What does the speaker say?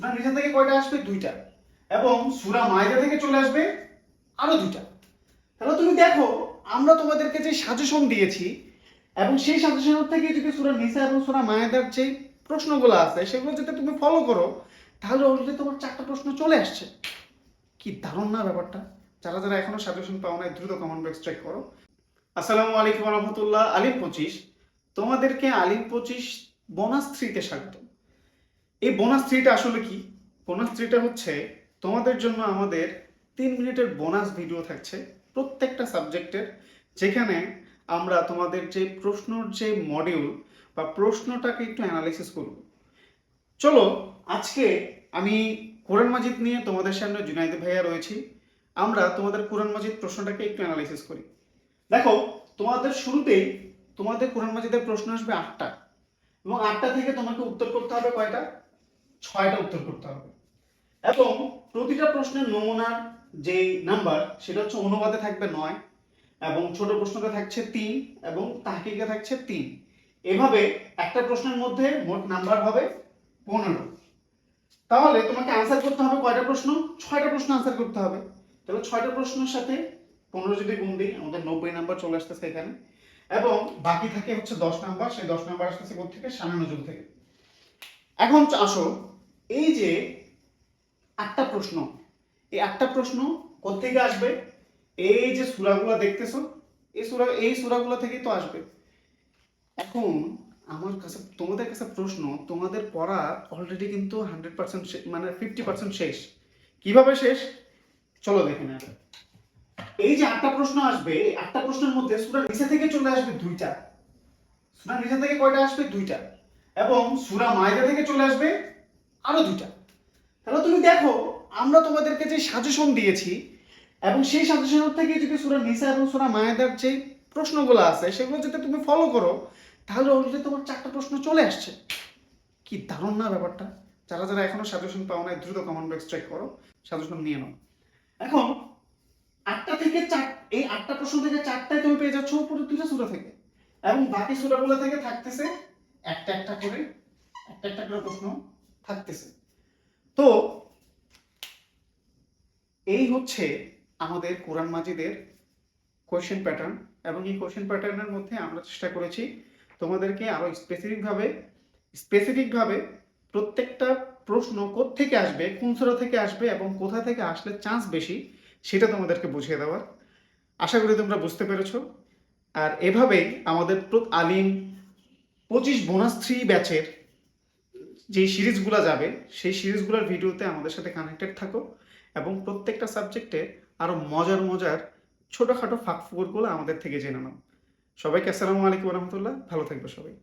কয়টা আসবে? দুইটা। এবং সুরা মায়দা থেকে চলে আসবে আরও দুইটা। তাহলে তুমি দেখো, আমরা তোমাদেরকে যে সাজেশন দিয়েছি, এবং সেই সাজেশন থেকে যদি সুরা নিসা এবং সুরা মায়েদার যে প্রশ্নগুলো আছে, সেগুলো যদি তুমি ফলো করো, তাহলে অলরেডি তোমার চারটা প্রশ্ন চলে আসছে। কি দারুণ না ব্যাপারটা? যারা যারা এখনও সাজেশন পাও না দ্রুত কমেন্ট বক্স চেক করো। আসসালামু আলাইকুম রহমতুল্লাহ। আলিম পঁচিশ। তোমাদেরকে আলিম পঁচিশ বোনাস থ্রিতে স্বাগত এই বোনাস থ্রিটা আসলে কি? বোনাস থ্রিটা হচ্ছে তোমাদের জন্য আমাদের তিন মিনিটের বোনাস ভিডিও থাকছে প্রত্যেকটা সাবজেক্টের যেখানে আমরা তোমাদের যে প্রশ্নর যে মডিউল বা প্রশ্নটাকে একটু অ্যানালাইসিস করব। চলো, আজকে আমি কোরআন মাজিদ নিয়ে তোমাদের সামনে জুনাইদ ভাইয়া রয়েছি। আমরা তোমাদের কোরআন মাজিদ প্রশ্নটাকে একটু অ্যানালাইসিস করি। দেখো, তোমাদের শুরুতেই তোমাদের কোরআন মাজিদের প্রশ্ন আসবে আটটা। এবং আটটা থেকে তোমাকে উত্তর করতে হবে কয়টা? ছয়টা উত্তর করতে হবে। এবং প্রতিটা প্রশ্নের নমুনার যে নাম্বার, সেটা হচ্ছে অনুবাদে থাকবে নয় এবং ছোট প্রশ্নতে থাকছে তিন এবং তাহকিকে থাকছে তিন। এভাবে একটা প্রশ্নের মধ্যে মোট নাম্বার হবে পনেরো। তাহলে তোমাকে আনসার করতে হবে কয়টা প্রশ্ন? ছয়টা প্রশ্ন আনসার করতে হবে। তাহলে ছয়টা প্রশ্নের সাথে পনেরো যদি গুণ দিই, আমাদের নব্বই নাম্বার চলে আসতেছে এখানে। এবং বাকি থাকে হচ্ছে দশ নাম্বার, সেই দশ নাম্বার আসতেছে থেকে সামান্য যুগ থেকে। এখন আসো এই যে আটটা প্রশ্ন, এই আটটা প্রশ্ন কোথেকে আসবে? এই যে সুরাগুলো দেখতেছো, এই সুরা, এই সুরাগুলো থেকেই তো আসবে। এখন আমার কাছে, তোমাদের কাছে প্রশ্ন, তোমাদের পড়া অলরেডি কিন্তু হান্ড্রেড পার্সেন্ট মানে ফিফটি পার্সেন্ট শেষ। কীভাবে শেষ? চলো দেখে নেওয়া এই যে আটটা প্রশ্ন আসবে, এই আটটা প্রশ্নের মধ্যে সুরা নিচে থেকে চলে আসবে দুইটা। সুরা নিচে থেকে কয়টা আসবে? দুইটা। এবং সুরা মায়দা থেকে চলে আসবে আরও দুটা তাহলে তুমি দেখো, আমরা তোমাদেরকে যে সাজেশন দিয়েছি, এবং সেই সাজেশন থেকে যদি সুরা নিসা এবং সুরা মায়েদার যে প্রশ্নগুলো আছে, সেগুলো যদি তুমি ফলো করো, তাহলে অলরেডি তোমার চারটা প্রশ্ন চলে আসছে। কি দারুণ না ব্যাপারটা? যারা যারা এখনও সাজেশন পাও না দ্রুত কমেন্ট বক্স চেক করো সাজেশন নিয়ে নাও। এখন, আটটা থেকে চার, এই আটটা প্রশ্ন থেকে চারটায় তুমি পেয়ে যাচ্ছ উপরে দুইটা সুরা থেকে। এবং বাকি সুরাগুলো থেকে থাকতেছে একটা একটা করে, একটা একটা করে প্রশ্ন। থাকতেছে। তো এই হচ্ছে আমাদের কোরআন মাজিদের কোয়েশ্চেন প্যাটার্ন এবং এই কোয়েশ্চেন প্যাটার্নের মধ্যে আমরা চেষ্টা করেছি তোমাদেরকে আরও স্পেসিফিকভাবে স্পেসিফিকভাবে প্রত্যেকটা প্রশ্ন থেকে আসবে, কোন সূরা থেকে আসবে এবং কোথা থেকে আসলে চান্স বেশি সেটা তোমাদেরকে বুঝিয়ে দেওয়ার। আশা করি তোমরা বুঝতে পেরেছ। আর এভাবেই আমাদের আলিম পঁচিশ বোনাস থ্রি ব্যাচের যে সিরিজগুলো যাবে, সেই সিরিজগুলোর ভিডিওতে আমাদের সাথে কানেক্টেড থাকো এবং প্রত্যেকটা সাবজেক্টে আরও মজার মজার ছোটখাটো ফাঁকফুকরগুলো আমাদের থেকে জেনে নাও। সবাইকে আসসালামু আলাইকুম রহমতুল্লাহ। ভালো থাকবে সবাই।